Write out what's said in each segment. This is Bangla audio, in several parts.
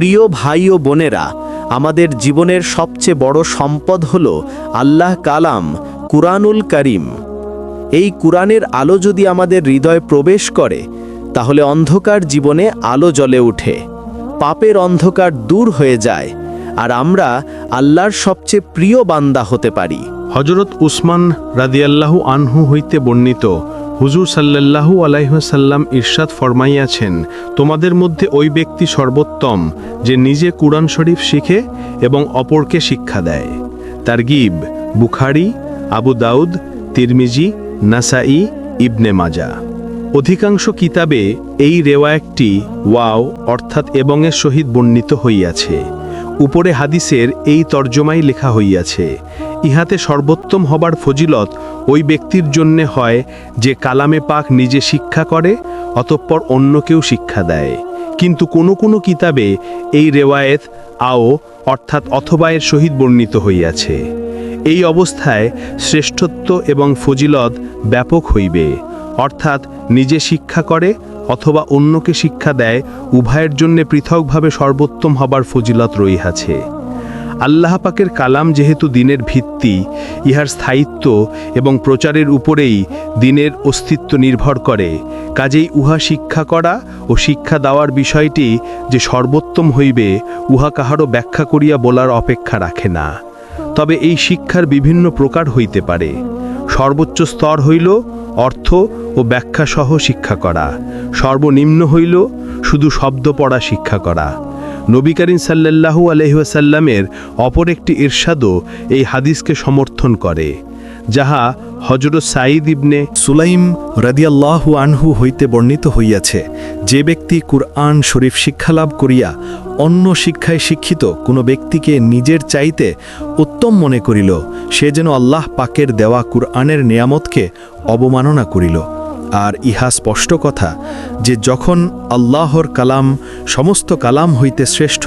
প্রিয় ভাই ও বোনেরা, আমাদের জীবনের সবচেয়ে বড় সম্পদ হল আল্লাহ কালাম, কুরআনুল করিম। এই কুরআনের আলো যদি আমাদের হৃদয়ে প্রবেশ করে, তাহলে অন্ধকার জীবনে আলো জ্বলে ওঠে, পাপের অন্ধকার দূর হয়ে যায়, আর আমরা আল্লাহর সবচেয়ে প্রিয় বান্দা হতে পারি। হজরত উসমান রাদিয়াল্লাহু আনহু হইতে বর্ণিত হুজুর সাল্লাল্লাহু আলাইসাল্লাম ইরশাদ ফরমাইয়াছেন, তোমাদের মধ্যে ওই ব্যক্তি সর্বোত্তম, যে নিজে কুরআন শরীফ শিখে এবং অপরকে শিক্ষা দেয়। তার গিব বুখারি, আবু দাউদ, তিরমিজি, নাসাই, ইবনে মাজা অধিকাংশ কিতাবে এই রেওয়ায়তটি ওয়াও অর্থাৎ এবংয়ের সহিত বর্ণিত হইয়াছে। উপরে হাদিসের এই তর্জমাই লেখা হইয়াছে, ইহাতে সর্বোত্তম হবার ফজিলত ওই ব্যক্তির জন্যে হয় যে কালামে পাক নিজে শিক্ষা করে, অতঃপর অন্যকেও শিক্ষা দেয়। কিন্তু কোনো কোনো কিতাবে এই রেওয়ায়েত আও, অর্থাৎ অথবা এর সহিত বর্ণিত হইয়াছে। এই অবস্থায় শ্রেষ্ঠত্ব এবং ফজিলত ব্যাপক হইবে, অর্থাৎ নিজে শিক্ষা করে অথবা অন্যকে শিক্ষা দেয়, উভয়ের জন্য পৃথকভাবে সর্বোত্তম হবার ফজিলত রইহাছে আল্লাহ পাকের কালাম যেহেতু দিনের ভিত্তি, ইহার স্থায়িত্ব এবং প্রচারের উপরেই দিনের অস্তিত্ব নির্ভর করে। কাজেই উহা শিক্ষা করা ও শিক্ষা দেওয়ার বিষয়টি যে সর্বোত্তম হইবে, উহা কাহারও ব্যাখ্যা করিয়া বলার অপেক্ষা রাখে না। তবে এই শিক্ষার বিভিন্ন প্রকার হইতে পারে। সর্বোচ্চ স্তর হইল অর্থ ও ব্যাখ্যাসহ শিক্ষা করা। সর্বনিম্ন হইল শুধু শব্দ পড়া শিক্ষা করা। নবী করিম সাল্লাল্লাহু আলহিহাসাল্লামের অপর একটি ইরশাদও এই হাদিসকে সমর্থন করে, যাহা হজরত সাঈদ ইবনে সুলাইম রাদিয়াল্লাহু আনহু হইতে বর্ণিত হইয়াছে, যে ব্যক্তি কুরআন শরীফ শিক্ষালাভ করিয়া অন্য শিক্ষায় শিক্ষিত কোনো ব্যক্তিকে নিজের চাইতে উত্তম মনে করিল, সে যেন আল্লাহ পাকের দেওয়া কুরআনের নিয়ামতকে অবমাননা করিল। আর ইহা স্পষ্ট কথা যে যখন আল্লাহর কালাম সমস্ত কালাম হইতে শ্রেষ্ঠ,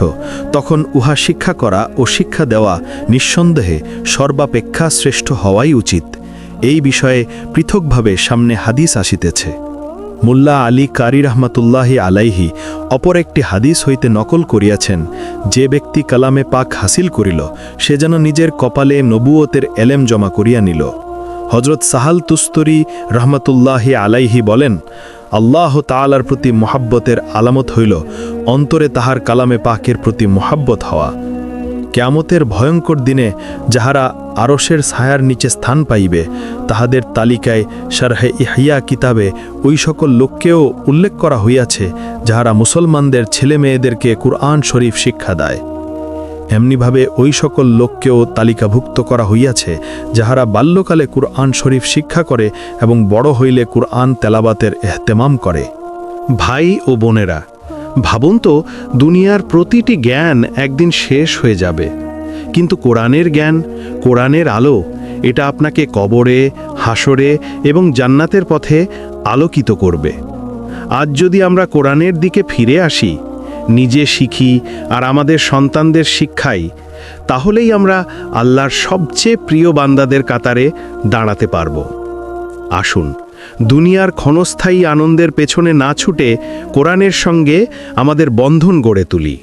তখন উহা শিক্ষা করা ও শিক্ষা দেওয়া নিঃসন্দেহে সর্বাপেক্ষা শ্রেষ্ঠ হওয়াই উচিত। এই বিষয়ে পৃথকভাবে সামনে হাদিস আসিতেছে। মোল্লা আলী কারি রহমতুল্লাহি আলাইহি অপর একটি হাদিস হইতে নকল করিয়াছেন, যে ব্যক্তি কালামে পাক হাসিল করিল, সে যেন নিজের কপালে নবুয়তের এলেম জমা করিয়া নিল। হজরত সাহাল তুস্তরি রহমতুল্লাহি আলাইহি বলেন, আল্লাহ তালার প্রতি মোহাব্বতের আলামত হইল অন্তরে তাহার কালামে পাকের প্রতি মোহাব্বত হওয়া। কেয়ামতের ভয়ঙ্কর দিনে যাহারা আরশের ছায়ার নিচে স্থান পাইবে, তাহাদের তালিকায় শারহে ইহিয়া কিতাবে ওই সকল লোককেও উল্লেখ করা হইয়াছে, যাহারা মুসলমানদের ছেলে মেয়েদেরকে কুরআন শরীফ শিক্ষা দেয়। এমনিভাবে ওই সকল লোককেও তালিকাভুক্ত করা হইয়াছে, যাহারা বাল্যকালে কুরআন শরীফ শিক্ষা করে এবং বড় হইলে কুরআন তেলাবাতের এহতেমাম করে। ভাই ও বোনেরা, ভাবুন তো, দুনিয়ার প্রতিটি জ্ঞান একদিন শেষ হয়ে যাবে। কিন্তু কোরআনের জ্ঞান, কোরআনের আলো, এটা আপনাকে কবরে হাসরে এবং জান্নাতের পথে আলোকিত করবে। আজ যদি আমরা কোরআনের দিকে ফিরে আসি নিজে শিখি আর আমাদের সন্তানদের শিক্ষাই, তাহলেই আমরা আল্লাহর সবচেয়ে প্রিয় বান্দাদের কাতারে দাঁড়াতে পারব। আসুন, দুনিয়ার ক্ষণস্থায়ী আনন্দের পেছনে না ছুটে কোরআনের সঙ্গে আমাদের বন্ধন গড়ে তুলি।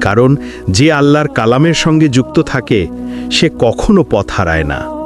কারণ যে আল্লাহর কালামের সঙ্গে যুক্ত থাকে, সে কখনো পথ হারায় না।